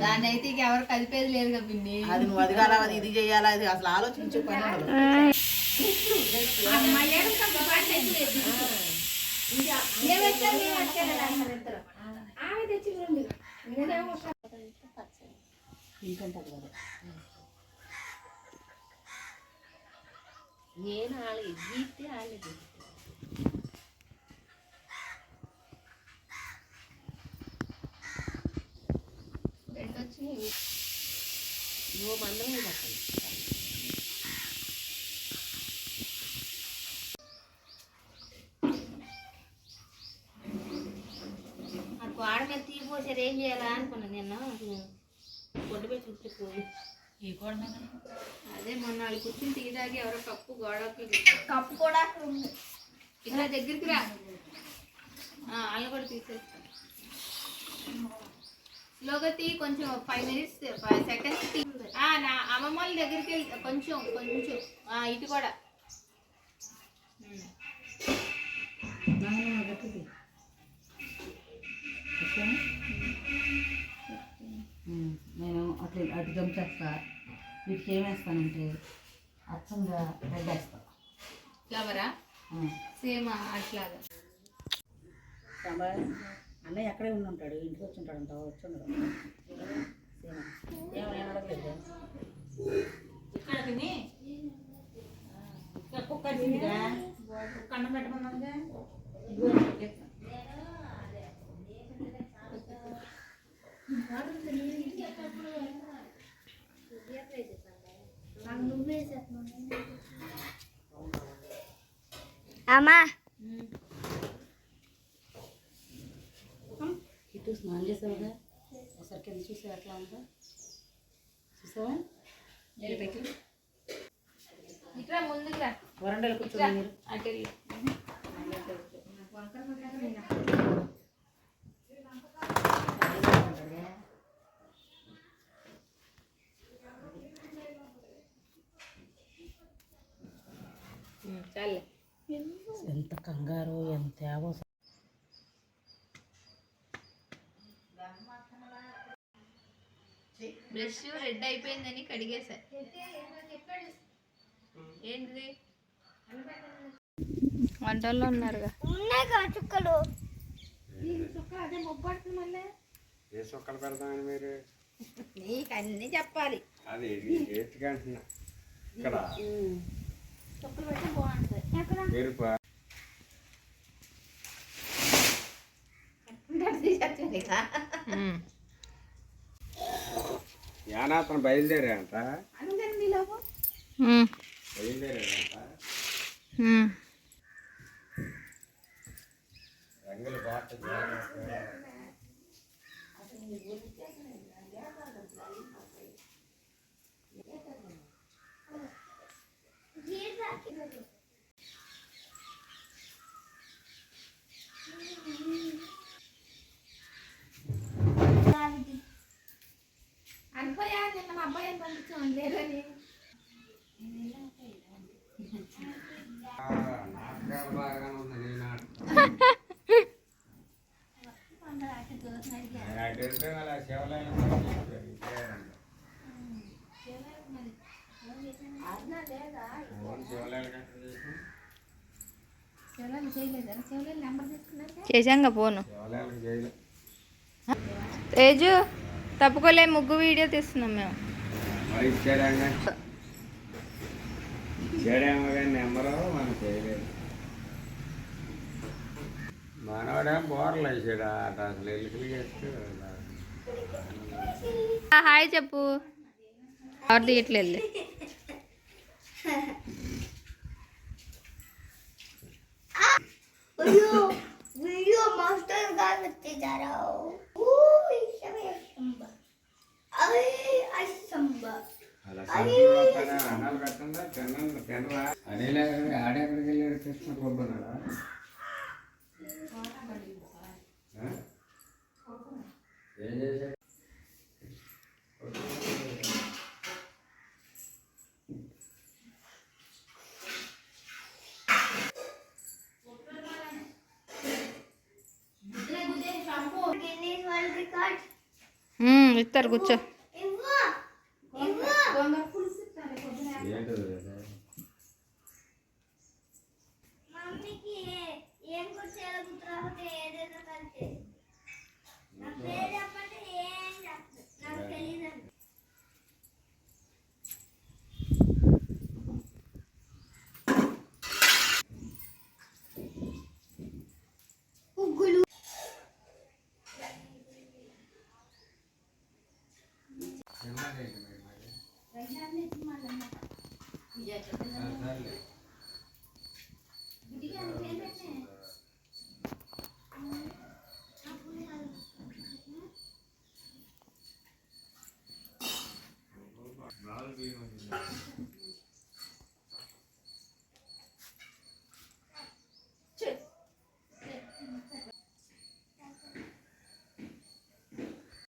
దాన్ని అయితే ఇక ఎవరు కలిపేది లేదు కదా పిన్ని. అది నువ్వు అది కాలా ఇది చేయాలా అది అసలు ఆలోచించే పని ఉండదు. ఆమె తెచ్చి రెండు నేనేమో నేను నువ్వు మందమే చెప్పండి నాకు మీద తీపోసారు ఏం చేయాలా అనుకున్నా నిన్న పొట్టు. పెట్టి చూస్తే పోయి ఈ గోడ మీద అదే మొన్న వాళ్ళు కూర్చుని తీయడానికి ఎవరో కప్పు గోడకి కప్పు కూడా ఇక్కడ దగ్గరికి రా వాళ్ళు కూడా తీసేస్తాను స్లోగా తీ కొంచెం ఫైవ్ మినిట్స్ ఫైవ్ సెకండ్స్ నా అమ్మమ్మ వాళ్ళ దగ్గరికి వెళ్ళి కొంచెం కొంచెం ఇటు కూడా. నేను అట్లా అటు దంచేస్తా వీటికి ఏమేస్తానంటే అచ్చంగా రెడ్ వేస్తా. ఫ్లవరా సేమ్ అట్లాగా. అన్నయ్య అక్కడే ఉండి ఉంటాడు ఇంటికి వచ్చి ఉంటాడు అంట వచ్చి ఉండడు. ఏమైనా అడగలేదు. ఇక్కడ కుక్క కుక్క అన్నం అమ్మా. ఇటు స్నానం చేసావుగా ఒకసారి కింద చూసి ఎట్లా ఉందా చూసావా? నీళ్ళు పెట్టి. వరండాలో కూర్చోండి మీరు. అటు ఎంత కంగారు ఎంత ఏవో బ్రష్ రెడ్ అయిపోయిందని కడిగేసా. ఏంటిది? వంటల్లో ఉన్నారుగా. ఉన్నాయి కదా చుక్కలు. ఏ సొక్కలు పెడతామని మీరు? నీకు అన్ని చెప్పాలి. అది అంటున్నా. ఇక్కడ. చుక్కలు పెడితే బాగుంటుంది యానాతను బయలుదేరాంట బయలుదేరాడంట. రంగులు బాట నిన్న శివలాలు నెంబర్ తీసుకున్నాక చేశాంగా చేయలేదు తేజు. తప్పుకోలే ముగ్గు వీడియో తీస్తున్నాం మేము. బోర్లు వేసాడు అసలు ఎలుకలు హాయ్ చెప్పు. ఎవరు తీయట్లేదు వీడియో మాస్టర్ గారు వచ్చేసారా. అన్నాలు కట్టుందా తిన్నాను ఆడెక్కడికి వెళ్ళాడు కృష్ణ ఏం చేశాడు ఇస్తారు కూర్చో. Y hay. Ah,